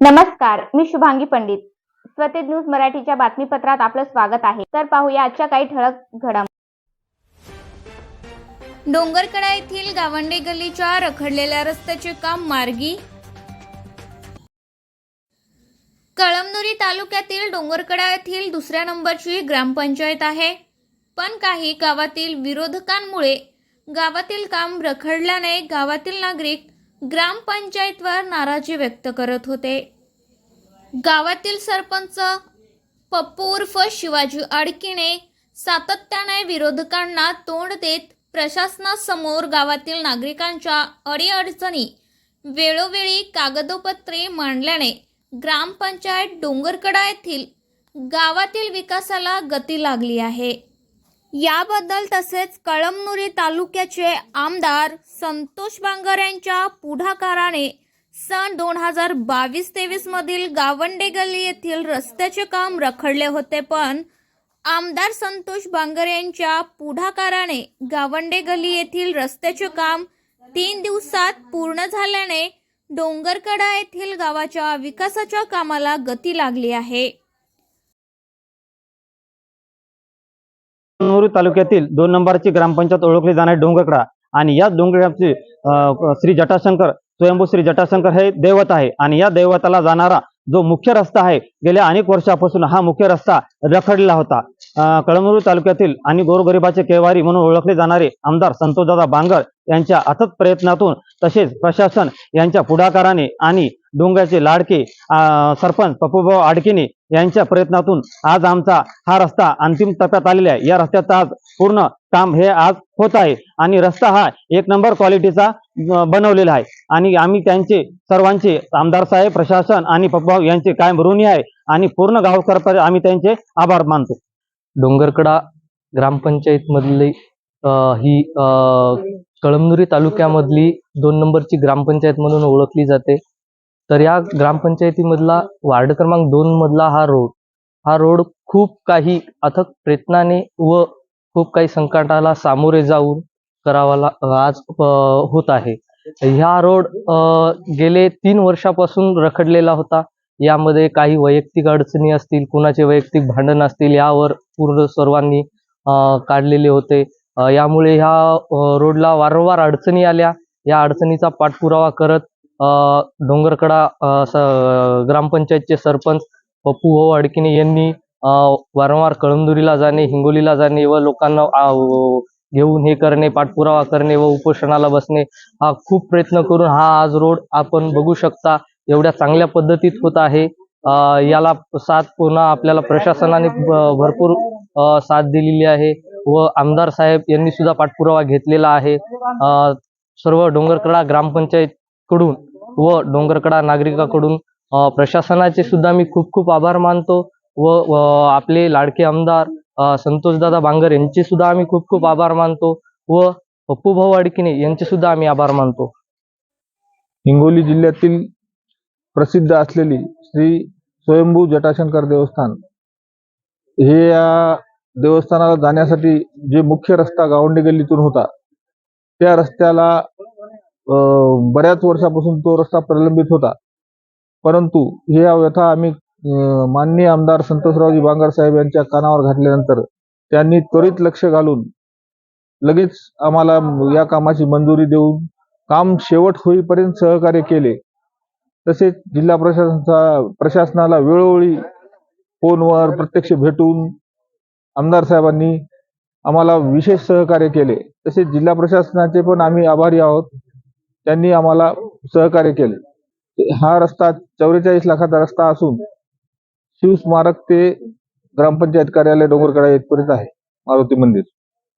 नमस्कार मी शुभांगी पंडित. स्वतेज न्यूज मराठीच्या बातमीपत्रात आपलं स्वागत आहे. तर पाहूया आजच्या काही ठळक घडामोडी डोंगरकडा येथील गावंडे गल्लीच्या रखडलेल्या रस्त्याचे काम मार्गी कळमनुरी तालुक्यातील डोंगरकडा येथील दुसऱ्या नंबरची ग्रामपंचायत आहे. पण काही गावातील विरोधकांमुळे गावातील काम रखडल्याने गावातील नागरिक ग्रामपंचायतवर नाराजी व्यक्त करत होते. गावातील सरपंच पप्पू उर्फ शिवाजी आडकीने सातत्याने विरोधकांना तोंड देत प्रशासनासमोर गावातील नागरिकांच्या अडीअडचणी वेळोवेळी कागदोपत्रे मांडल्याने ग्रामपंचायत डोंगरकडा येथील गावातील विकासाला गती लागली आहे. याबद्दल तसेच कळमनुरी तालुक्याचे आमदार संतोष बांगर यांच्या पुढाकाराने सन दोन हजार बावीस तेवीस मधील गावंडे गल्ली येथील रस्त्याचे काम रखडले होते पण आमदार संतोष बांगर यांच्या पुढाकाराने गावंडे गल्ली येथील रस्त्याचे काम तीन दिवसात पूर्ण झाल्याने डोंगरकडा येथील गावाच्या विकासाच्या कामाला गती लागली आहे. तालुक्यातील दोन नंबरची ग्रामपंचायत ओळखली जाणारी डोंगरकडा आणि या डोंगरची श्री जटाशंकर स्वयंभू श्री जटाशंकर हे दैवत आहे. आणि या दैवताला जाणारा जो मुख्य रस्ता आहे गेल्या अनेक वर्षापासून हा मुख्य रस्ता रखडलेला होता. अं, कळमनुरी तालुक्यातील आणि गोरगरिबाचे केवारी म्हणून ओळखले जाणारे आमदार संतोषदादा बांगर यांच्या अथक प्रयत्नातून तसेच प्रशासन यांच्या पुढाकाराने आणि डोंगराचे लाडके सरपंच पप्पूभाऊ आडकिने यांच्या प्रयत्नातून आज आमचा हा रस्ता अंतिम टप्प्यात आलेला आहे. या रस्त्याचं आज पूर्ण काम हे आज होत आहे. आणि रस्ता हा एक नंबर क्वालिटीचा बनवलेला आहे. आणि आम्ही त्यांचे सर्वांचे आमदार साहेब प्रशासन आणि पप्पा यांचे कायम ऋणी आहे. आणि पूर्ण गावकर आम्ही त्यांचे आभार मानतो. डोंगरकडा ग्रामपंचायत मधली ही अ, कळमनुरी तालुक्यामधली दोन नंबरची ग्रामपंचायत म्हणून ओळखली जाते. तर या ग्रामपंचायतीमधला वार्ड क्रमांक दोन मधला हा रोड हा रोड खूप काही अथक प्रयत्नाने व खूप काही संकटाला सामोरे जाऊन करावा आज होत आहे. ह्या रोड गेले तीन वर्षापासून रखडलेला होता. यामध्ये काही वैयक्तिक अडचणी असतील कुणाचे वैयक्तिक भांडण असतील यावर पूर्ण सर्वांनी काढलेले होते. यामुळे ह्या रोडला वारंवार अडचणी आल्या. या अडचणीचा पाठपुरावा करत डोंगरकडा ग्रामपंचायतचे सरपंच पप्पू भाऊ अडकिने यांनी वारंवार कळमदुरीला जाणे हिंगोलीला जाणे व लोकांना घेऊन हे करणे पाठपुरावा करणे व उपोषणाला बसणे हा खूप प्रयत्न करून हा आज रोड आपण बघू शकता एवढ्या चांगल्या पद्धतीत होत आहे. याला साथ पुन्हा आपल्याला प्रशासनाने भरपूर साथ दिलेली आहे व आमदार साहेब यांनी सुद्धा पाठपुरावा घेतलेला आहे. सर्व डोंगरकडा ग्रामपंचायत कडून व डोंगरकडा नागरिकाकडून प्रशासनाचे सुद्धा मी खूप खूप आभार मानतो व आपले लाडके आमदार संतोषदादा बांगर यांचे सुद्धा आम्ही खूप खूप आभार मानतो व पप्पूभाऊ अडकिने यांचे सुद्धा आम्ही आभार मानतो. हिंगोली जिल्ह्यातील प्रसिद्ध असलेली श्री स्वयंभू जटाशंकर देवस्थान हे या देवस्थानाला जाण्यासाठी जे मुख्य रस्ता गावंडे गल्लीतून होता त्या रस्त्याला बऱ्याच वर्षापासून तो रस्ता प्रलंबित होता. परंतु हे व्यथा आम्ही माननीय आमदार संतोषरावजी बांगर साहेब यांच्या कानावर घातल्यानंतर त्यांनी त्वरित लक्ष घालून लगेच आम्हाला या कामाची मंजुरी देऊन काम शेवट होईपर्यंत सहकार्य केले. तसेच जिल्हा प्रशासनाचा प्रशासनाला वेळोवेळी फोनवर प्रत्यक्ष भेटून आमदार साहेबांनी आम्हाला विशेष सहकार्य केले. तसेच जिल्हा प्रशासनाचे पण आम्ही आभारी आहोत. त्यांनी आम्हाला सहकार्य केले. हा रस्ता चौवेचाळीस लाखाचा रस्ता असून शिवस्मारक ते ग्रामपंचायत कार्यालय डोंगरकडा येथपर्यंत आहे मारुती मंदिर.